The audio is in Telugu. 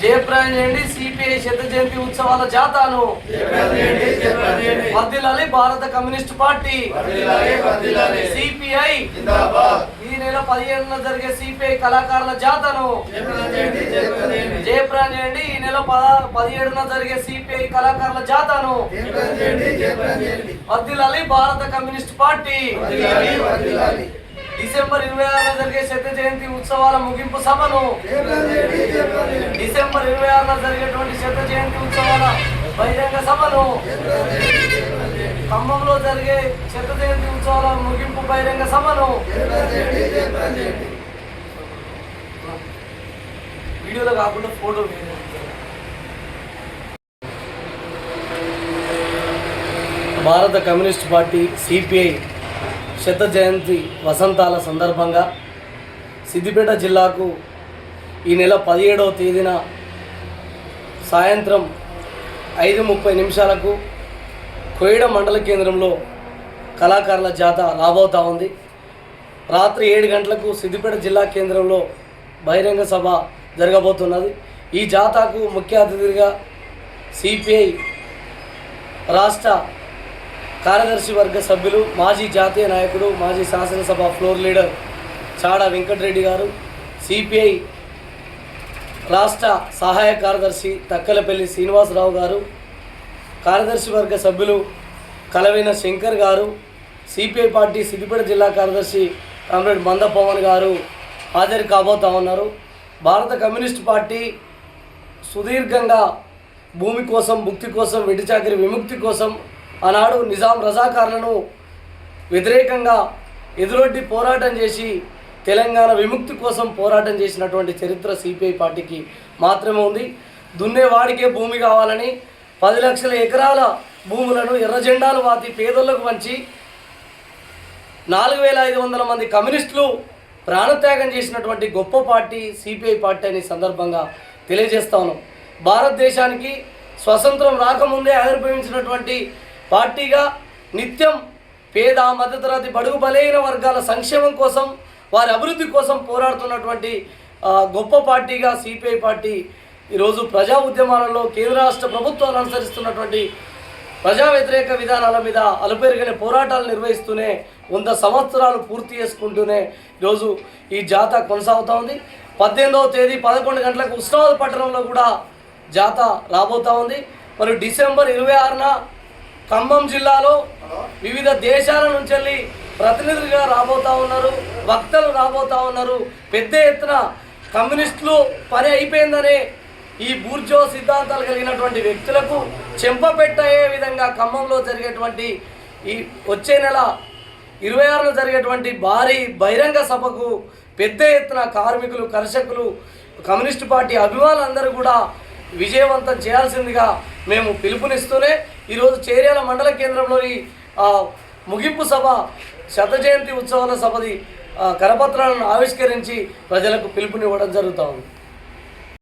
జయప్రాయం చేయండి సిపిఐ శత జయంతి ఉత్సవాల జాతాను వర్ధిల్లాలి భారత కమ్యూనిస్ట్ పార్టీ. సిపిఐ. ఈ నెల పదిహేడున జరిగే సిపిఐ కళాకారుల జాతను జయప్రాయం చేయండి ఈ నెల పద పదిహేడున జరిగే సిపిఐ కళాకారుల జాతను వర్ధిల్లాలి భారత కమ్యూనిస్ట్ పార్టీ. డిసెంబర్ ఇరవై ఆరున జరిగే శత జయంతి ఉత్సవాల ముగింపు సభను డిసెంబర్ ఇరవై ఆరున జరిగేటువంటి శత జయంతి ఉత్సవాల బహిరంగ సభను ఖమ్మంలో జరిగే శత జయంతి ఉత్సవాల ముగింపు బహిరంగ సభను వీడియోలో కాకుండా ఫోటో భారత కమ్యూనిస్ట్ పార్టీ సిపిఐ శత జయంతి వసంతాల సందర్భంగా సిద్దిపేట జిల్లాకు ఈ నెల పదిహేడవ తేదీన సాయంత్రం ఐదు ముప్పై నిమిషాలకు కోయిడ మండల కేంద్రంలో కళాకారుల జాత రాబోతా ఉంది. రాత్రి ఏడు గంటలకు సిద్దిపేట జిల్లా కేంద్రంలో బహిరంగ సభ జరగబోతున్నది. ఈ జాతాకు ముఖ్య అతిథిగా సిపిఐ రాష్ట్ర కార్యదర్శి వర్గ సభ్యులు మాజీ జాతీయ నాయకుడు మాజీ శాసనసభ ఫ్లోర్ లీడర్ చాడ వెంకటరెడ్డి గారు సిపిఐ రాష్ట్ర సహాయ కార్యదర్శి తక్కలపల్లి శ్రీనివాసరావు గారు కార్యదర్శి వర్గ సభ్యులు కలవైన శంకర్ గారు సిపిఐ పార్టీ సిద్దిపేట జిల్లా కార్యదర్శి కామ్రేడ్ మంద పవన్ గారు హాజరు కాబోతా ఉన్నారు. భారత కమ్యూనిస్ట్ పార్టీ సుదీర్ఘంగా భూమి కోసం ముక్తి కోసం వెటిచాకిరి విముక్తి కోసం ఆనాడు నిజాం రజాకారులను వ్యతిరేకంగా ఎదురొడ్డి పోరాటం చేసి తెలంగాణ విముక్తి కోసం పోరాటం చేసినటువంటి చరిత్ర సిపిఐ పార్టీకి మాత్రమే ఉంది. దున్నేవాడికే భూమి కావాలని పది లక్షల ఎకరాల భూములను ఎర్ర జెండాలు వాతి పేదలకు వంచి నాలుగు వేల ఐదు వందల మంది కమ్యూనిస్టులు ప్రాణత్యాగం చేసినటువంటి గొప్ప పార్టీ సిపిఐ పార్టీ అనే సందర్భంగా తెలియజేస్తాను భారతదేశానికి స్వతంత్రం రాకముందే ఆవిర్భవించినటువంటి పార్టీగా నిత్యం పేద మధ్యతరగతి బడుగు బలైన వర్గాల సంక్షేమం కోసం వారి అభివృద్ధి కోసం పోరాడుతున్నటువంటి గొప్ప పార్టీగా సిపిఐ పార్టీ ఈరోజు ప్రజా ఉద్యమాలలో కేంద్ర రాష్ట్ర ప్రభుత్వాలు అనుసరిస్తున్నటువంటి ప్రజా వ్యతిరేక విధానాల మీద అలుపెరిగిన పోరాటాలు నిర్వహిస్తూనే వంద సంవత్సరాలు పూర్తి చేసుకుంటూనే ఈరోజు ఈ జాత కొనసాగుతూ ఉంది. పద్దెనిమిదవ తేదీ పదకొండు గంటలకు ఉస్మానాబాద్ పట్టణంలో కూడా జాత రాబోతూ ఉంది. మరి డిసెంబర్ ఇరవై ఆరున ఖమ్మం జిల్లాలో వివిధ దేశాల నుంచి వెళ్ళి ప్రతినిధులుగా రాబోతా ఉన్నారు వక్తలు రాబోతా ఉన్నారు. పెద్ద ఎత్తున కమ్యూనిస్టులు పని అయిపోయిందనే ఈ బూర్జో సిద్ధాంతాలు కలిగినటువంటి వ్యక్తులకు చెంపపెట్టయ్యే విధంగా ఖమ్మంలో జరిగేటువంటి ఈ వచ్చే నెల ఇరవై ఆరులో జరిగేటువంటి భారీ బహిరంగ సభకు పెద్ద ఎత్తున కార్మికులు కర్షకులు కమ్యూనిస్ట్ పార్టీ అభిమానులందరూ కూడా విజయవంతం చేయాల్సిందిగా మేము పిలుపునిస్తూనే ఈరోజు చేర్యాల మండల కేంద్రంలోని ముగింపు సభ శత జయంతి ఉత్సవాల సభది కరపత్రాలను ఆవిష్కరించి ప్రజలకు పిలుపునివ్వడం జరుగుతూ ఉంది.